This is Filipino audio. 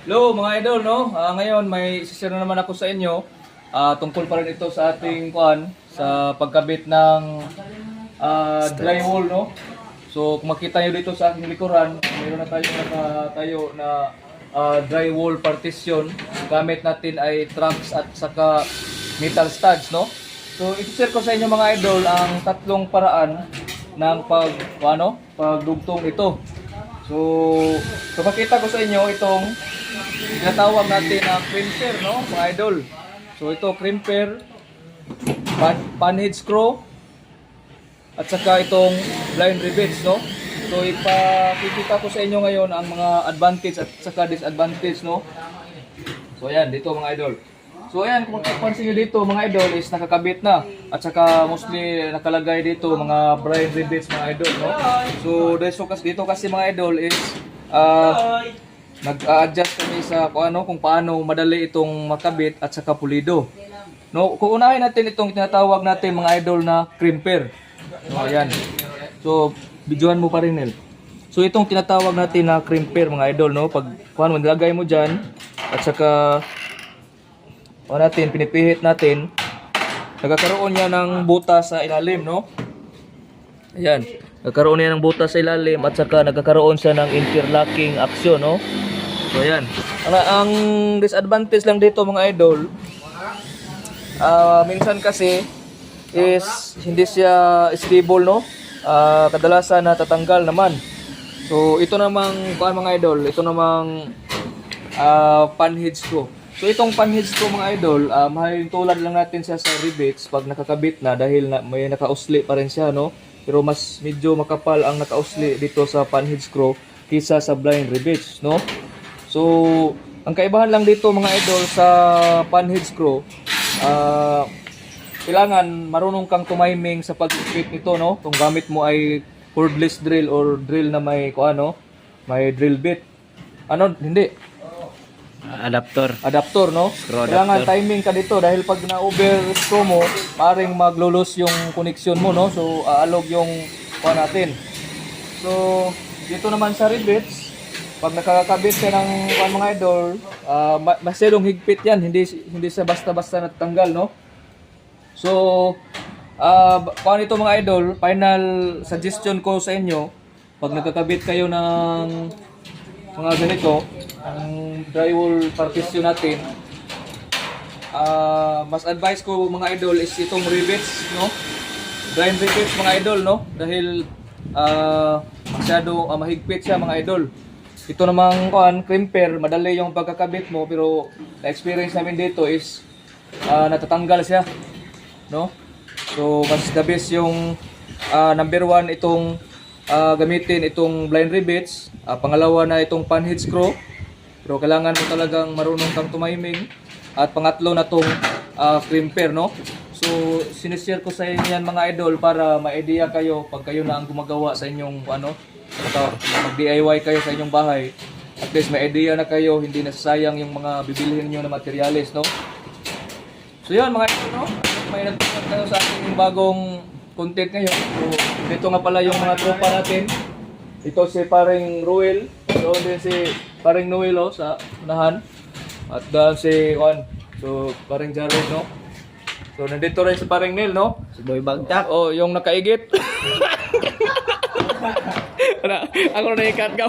Hello mga idol, no? Ah, ngayon may isishare na naman ako sa inyo. Ah, tungkol pa rin ito sa ating kuan sa pagkabit ng ah, drywall, no? So kung makita nyo dito sa aking likuran, mayroon na tayo nakatayo na ah, drywall partition. Gamit natin ay trunks at saka metal studs, no? So isi-share ko sa inyo mga idol ang tatlong paraan ng pag ano, pagdugtong ito. So, so pakita ko sa inyo itong tinatawag natin na crimper, no? Mga idol. So ito crimper, pan, panhead screw, at saka itong blind rivets, no? So ipakikita ko sa inyo ngayon ang mga advantage at saka disadvantage, no? So ayan, dito mga idol. So ayan, kung mapapansin nyo dito mga idol is nakakabit na. At saka mostly nakalagay dito mga blind rivets mga idol, no? So dito kasi, dito kasi mga idol is ah nag-adjust kami sa kung ano, kung paano madali itong makabit at saka pulido. No, kung unahin natin itong tinatawag natin mga idol na crimper. So ayan. So videohan mo pa rin Nel. So itong tinatawag natin na crimper mga idol no, pag kuan nilagay mo diyan at saka o natin pinipihit natin nagkakaroon niya ng butas sa ilalim no. Ayan. Nagkaroon niya ng butas sa ilalim at saka nagkakaroon siya ng interlocking action no. So ayan. Ang, ang disadvantage lang dito mga idol, ah minsan kasi is hindi siya stable no. Ah kadalasan natatanggal naman. So ito namang kuan mga idol, ito namang ah panhead screw. So itong panhead screw mga idol, uh, tulad lang natin siya sa rivets pag nakakabit na dahil na, may nakausli pa rin siya no. Pero mas medyo makapal ang nakausli dito sa panhead screw kisa sa blind rivets no. So ang kaibahan lang dito mga idol sa panhead screw, ah kailangan marunong kang tumiming sa pag-fit nito no. Kung gamit mo ay cordless drill or drill na may ano, may drill bit. Ano, hindi, Adapter. adapter, no? Screw Kailangan adapter. timing ka dito dahil pag na-over screw mo, maaaring maglulos yung connection mo, no? So, aalog yung kuha natin. So, dito naman sa rivets, pag nakakabit ka ng mga idol, uh, masyadong higpit yan, hindi hindi sa basta-basta natanggal, no? So, uh, paano ito mga idol, final suggestion ko sa inyo, pag nakakabit kayo ng mga ganito, ang drywall partition natin, ah mas advice ko mga idol is itong rivets, no? Blind rivets mga idol, no? Dahil ah masyado ah, mahigpit siya mga idol. Ito namang kuan, crimper, madali yung pagkakabit mo pero na-experience namin dito is ah, natatanggal siya, no? So mas the best yung ah, number one itong ah, gamitin itong blind rivets, Ah, pangalawa na itong panhead screw, pero kailangan mo talagang marunong kang tumiming. At pangatlo na tong ah, crimper, no? So, sinishare ko sa inyo yan mga idol para ma-idea kayo pag kayo na ang gumagawa sa inyong ano, mag-DIY kayo sa inyong bahay. At least may idea na kayo, hindi nasasayang yung mga bibilihin niyo na materials, no? So yun mga idol, no? May nagpunta kayo sa ating bagong content ngayon. So, dito nga pala yung mga tropa natin. Ito si paring Ruel. So din si paring Noel oh, sa unahan. At doon si Juan. So paring Jared no. So nandito rin si paring Neil no. Si Boy Bagtak. Oh, yung nakaigit. Wala, ako na ikat ka.